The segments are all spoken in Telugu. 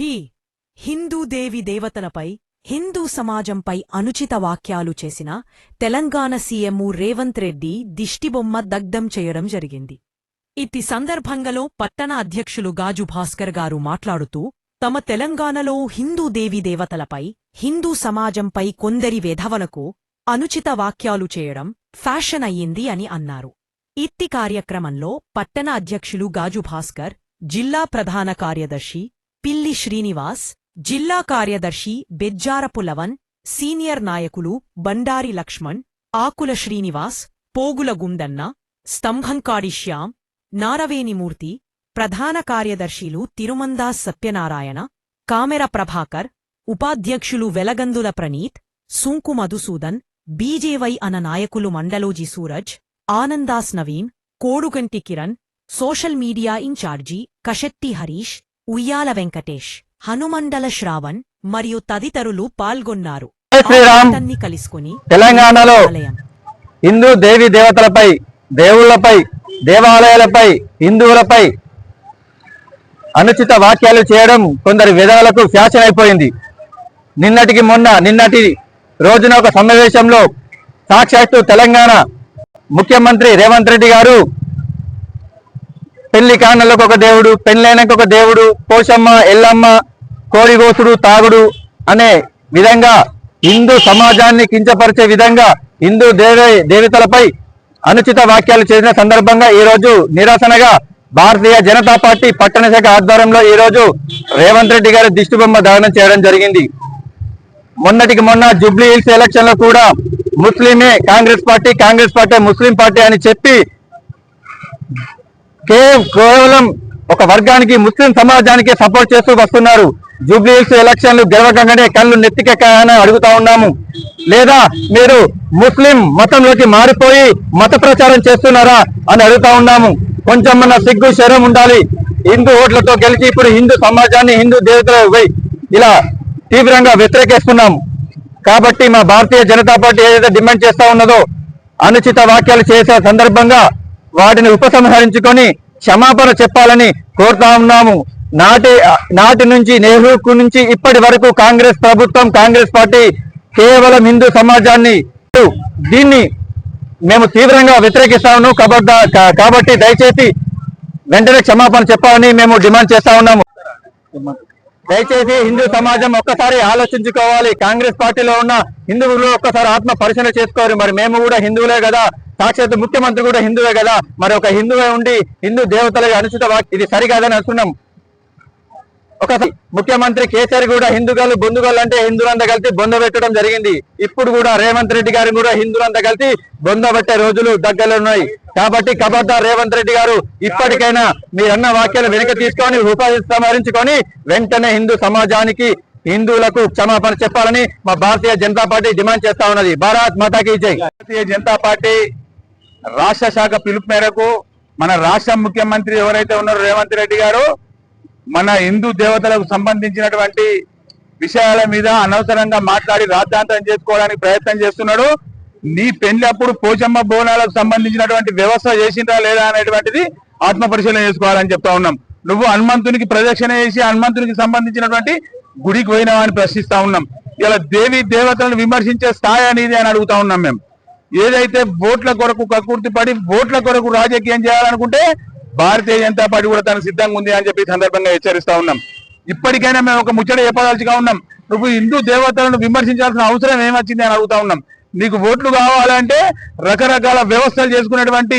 హీ హిందూ దేవి దేవతలపై హిందూ సమాజంపై అనుచిత వాక్యాలు చేసిన తెలంగాణ సీఎం రేవంత్ రెడ్డి దిష్టిబొమ్మ దగ్ధం చేయడం జరిగింది. ఇట్టి సందర్భంగలో పట్టణ అధ్యక్షులు గాజు భాస్కర్ గారు మాట్లాడుతూ తమ తెలంగాణలో హిందూ దేవి దేవతలపై హిందూ సమాజంపై కొందరి వేధవలకు అనుచిత వాక్యాలు చేయడం ఫ్యాషన్ అయ్యింది అని అన్నారు. ఇత్తి కార్యక్రమంలో పట్టణ అధ్యక్షులు గాజు భాస్కర్ జిల్లా ప్రధాన కార్యదర్శి పిల్లి శ్రీనివాస్ జిల్లా కార్యదర్శి బెజ్జారపు లవన్ సీనియర్ నాయకులు బండారి లక్ష్మణ్ ఆకుల శ్రీనివాస్ పోగుల గుందన్న స్తంభంకాడి శ్యాం నారవేణిమూర్తి ప్రధాన కార్యదర్శీలు తిరుమందాస్ సత్యనారాయణ కామెర ప్రభాకర్ ఉపాధ్యక్షులు వెలగందుల ప్రణీత్ సుంకు మధుసూదన్ బీజేవై అన నాయకులు మండలోజీ Suraj ఆనందాస్ Naveen Kodugunti Kiran social media in charge Kasetti Harish Uyyala Venkatesh హనుమండల Shravan మరియు తదితరులు పాల్గొన్నారు. శ్రీరామ్. కలుసుకుని తెలంగాణలో హిందూ దేవి దేవతలపై దేవుళ్ళపై దేవాలయాలపై హిందువులపై అనుచిత వాక్యాలు చేయడం కొందరి విధాలకు ఫ్యాషన్ అయిపోయింది. నిన్నటికి మొన్న నిన్నటి రోజున ఒక సమావేశంలో సాక్షాత్తు తెలంగాణ ముఖ్యమంత్రి రేవంత్ రెడ్డి గారు పెళ్ళి కానలకు ఒక దేవుడు పెళ్ళైనకు ఒక దేవుడు పోషమ్మ ఎల్లమ్మ కోడిగోసుడు తాగుడు అనే విధంగా హిందూ సమాజాన్ని కించపరిచే విధంగా హిందూ దేవ దేవతలపై అనుచిత వాక్యాలు చేసిన సందర్భంగా ఈ రోజు నిరసనగా భారతీయ జనతా పార్టీ పట్టణ శాఖ ఆధ్వర్యంలో ఈ రోజు రేవంత్ రెడ్డి గారి దిష్టిబొమ్మ దహనం చేయడం జరిగింది. మొన్నటికి మొన్న జూబ్లీ హిల్స్ ఎలక్షన్లో కూడా ముస్లిమే Congress party Congress party Muslim party అని చెప్పి కేవలం ఒక వర్గానికి ముస్లిం సమాజానికి సపోర్ట్ చేస్తూ వస్తున్నారు. జూబ్లీస్ ఎలక్షన్లు గెలవకంగానే కళ్ళు నెత్తికెక్కాయని అడుగుతా ఉన్నాము. లేదా మీరు ముస్లిం మతంలోకి మారిపోయి మత ప్రచారం చేస్తున్నారా అని అడుగుతా ఉన్నాము. కొంచెం మన సిగ్గు శరం ఉండాలి. హిందూ ఓట్లతో గెలిచి ఇప్పుడు హిందూ సమాజాన్ని హిందూ దేవతలు ఇలా తీవ్రంగా వ్యతిరేకిస్తున్నాము. కాబట్టి మా భారతీయ జనతా పార్టీ ఏదైతే డిమాండ్ చేస్తా ఉన్నదో అనుచిత వాక్యాలు చేసే సందర్భంగా వాటిని ఉపసంహరించుకొని క్షమాపణ చెప్పాలని కోరుతా ఉన్నాము. నాటి నాటి నుంచి నెహ్రూ నుంచి ఇప్పటి వరకు కాంగ్రెస్ ప్రభుత్వం కాంగ్రెస్ పార్టీ కేవలం హిందూ సమాజాన్ని దీన్ని మేము తీవ్రంగా వ్యతిరేకిస్తా ఉన్నాం కాబట్టి దయచేసి వెంటనే క్షమాపణ చెప్పాలని మేము డిమాండ్ చేస్తా ఉన్నాము. దయచేసి హిందూ సమాజం ఒక్కసారి ఆలోచించుకోవాలి. కాంగ్రెస్ పార్టీలో ఉన్న హిందువులు ఒక్కసారి ఆత్మ పరిశీలన చేసుకోవాలి మరి మేము కూడా హిందువులే కదా. సాక్షాత్ ముఖ్యమంత్రి కూడా హిందువే కదా. మరి ఒక హిందువే ఉండి హిందూ దేవతల అనుచిత వాక్- ఇది సరికాదని అంటున్నాం ఒక ముఖ్యమంత్రి కేసీఆర్ కూడా హిందుగాలు బొందుగాలు అంటే హిందువులంతా కలిసి బొంద పెట్టడం జరిగింది. ఇప్పుడు కూడా రేవంత్ రెడ్డి గారు కూడా హిందువులంతా కలిసి బొంద పెట్టే రోజులు దగ్గరలో ఉన్నాయి. కాబట్టి కబర్దార్ రేవంత్ రెడ్డి గారు ఇప్పటికైనా మీరన్న వాక్యాలు వెనుక తీసుకొని ఉపాధి సంహరించుకొని వెంటనే హిందూ సమాజానికి హిందువులకు క్షమాపణ చెప్పాలని మా భారతీయ జనతా పార్టీ డిమాండ్ చేస్తా ఉన్నది. భారత్ మాతాకి జై. భారతీయ జనతా పార్టీ రాష్ట్ర శాఖ పిలుపు మేరకు మన రాష్ట్ర ముఖ్యమంత్రి ఎవరైతే ఉన్నారో రేవంత్ రెడ్డి గారు మన హిందూ దేవతలకు సంబంధించినటువంటి విషయాల మీద అనవసరంగా మాట్లాడి రాద్ధాంతం చేసుకోవడానికి ప్రయత్నం చేస్తున్నాడు. నీ పెళ్ళి అప్పుడు పోచమ్మ బోనాలకు సంబంధించినటువంటి వ్యవస్థ చేసిండ్రా లేదా అనేటువంటిది ఆత్మ పరిశీలన చేసుకోవాలని చెప్తా ఉన్నాం. నువ్వు హనుమంతునికి ప్రదక్షిణ చేసి హనుమంతునికి సంబంధించినటువంటి గుడికి పోయినావా అని ప్రశ్నిస్తా ఉన్నాం. ఇలా దేవి దేవతలను విమర్శించే స్థాయి అనేది అని అడుగుతా ఉన్నాం మేము. ఏదైతే ఓట్ల కొరకు కక్కుర్తి పడి ఓట్ల కొరకు రాజకీయం చేయాలనుకుంటే భారతీయ జనతా పార్టీ కూడా తనకు సిద్ధంగా ఉంది అని చెప్పి సందర్భంగా హెచ్చరిస్తా ఉన్నాం. ఇప్పటికైనా మేము ఒక ముచ్చట చెప్పదలుచుగా ఉన్నాం. నువ్వు హిందూ దేవతలను విమర్శించాల్సిన అవసరం ఏమొచ్చింది అని అడుగుతా ఉన్నాం. నీకు ఓట్లు కావాలంటే రకరకాల వ్యవస్థలు చేసుకునేటువంటి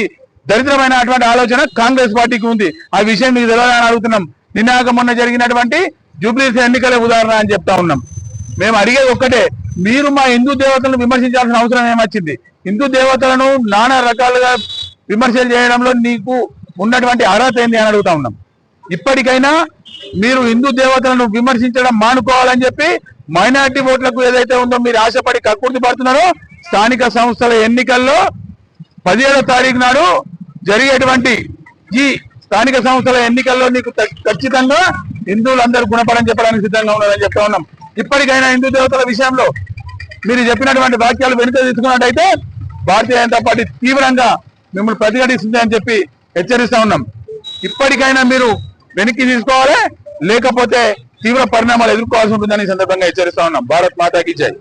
దరిద్రమైన అటువంటి ఆలోచన కాంగ్రెస్ పార్టీకి ఉంది. ఆ విషయం మీకు తెలియాలని అడుగుతున్నాం. నిన్నాక మొన్న జరిగినటువంటి జూబ్లీస్ ఎన్నికల ఉదాహరణ అని చెప్తా ఉన్నాం. మేము అడిగేది ఒక్కటే మీరు మా హిందూ దేవతలను విమర్శించాల్సిన అవసరం ఏమొచ్చింది? హిందూ దేవతలను నానా రకాలుగా విమర్శలు చేయడంలో నీకు ఉన్నటువంటి అర్హత ఏంది అని అడుగుతా ఉన్నాం. ఇప్పటికైనా మీరు హిందూ దేవతలను విమర్శించడం మానుకోవాలని చెప్పి మైనార్టీ ఓట్లకు ఏదైతే ఉందో మీరు ఆశపడి కక్కుర్తి పడుతున్నారో స్థానిక సంస్థల ఎన్నికల్లో పదిహేడో తారీఖు నాడు జరిగేటువంటి ఈ స్థానిక సంస్థల ఎన్నికల్లో నీకు ఖచ్చితంగా హిందువులందరూ గుణపడని చెప్పడానికి సిద్ధంగా ఉన్నారని చెప్తా ఉన్నాం. ఇప్పటికైనా హిందూ దేవతల విషయంలో మీరు చెప్పినటువంటి వాక్యాలు వెనుక తీసుకున్నట్టయితే భారతీయ జనతా పార్టీ తీవ్రంగా మిమ్మల్ని ప్రతిఘటిస్తుంది అని చెప్పి హెచ్చరిస్తా ఉన్నాం. ఇప్పటికైనా మీరు వెనక్కి తీసుకోవాలి లేకపోతే తీవ్ర పరిణామాలు ఎదుర్కోవాల్సి ఉంటుందని సందర్భంగా హెచ్చరిస్తా ఉన్నాం. భారత్ మాతాకి జై.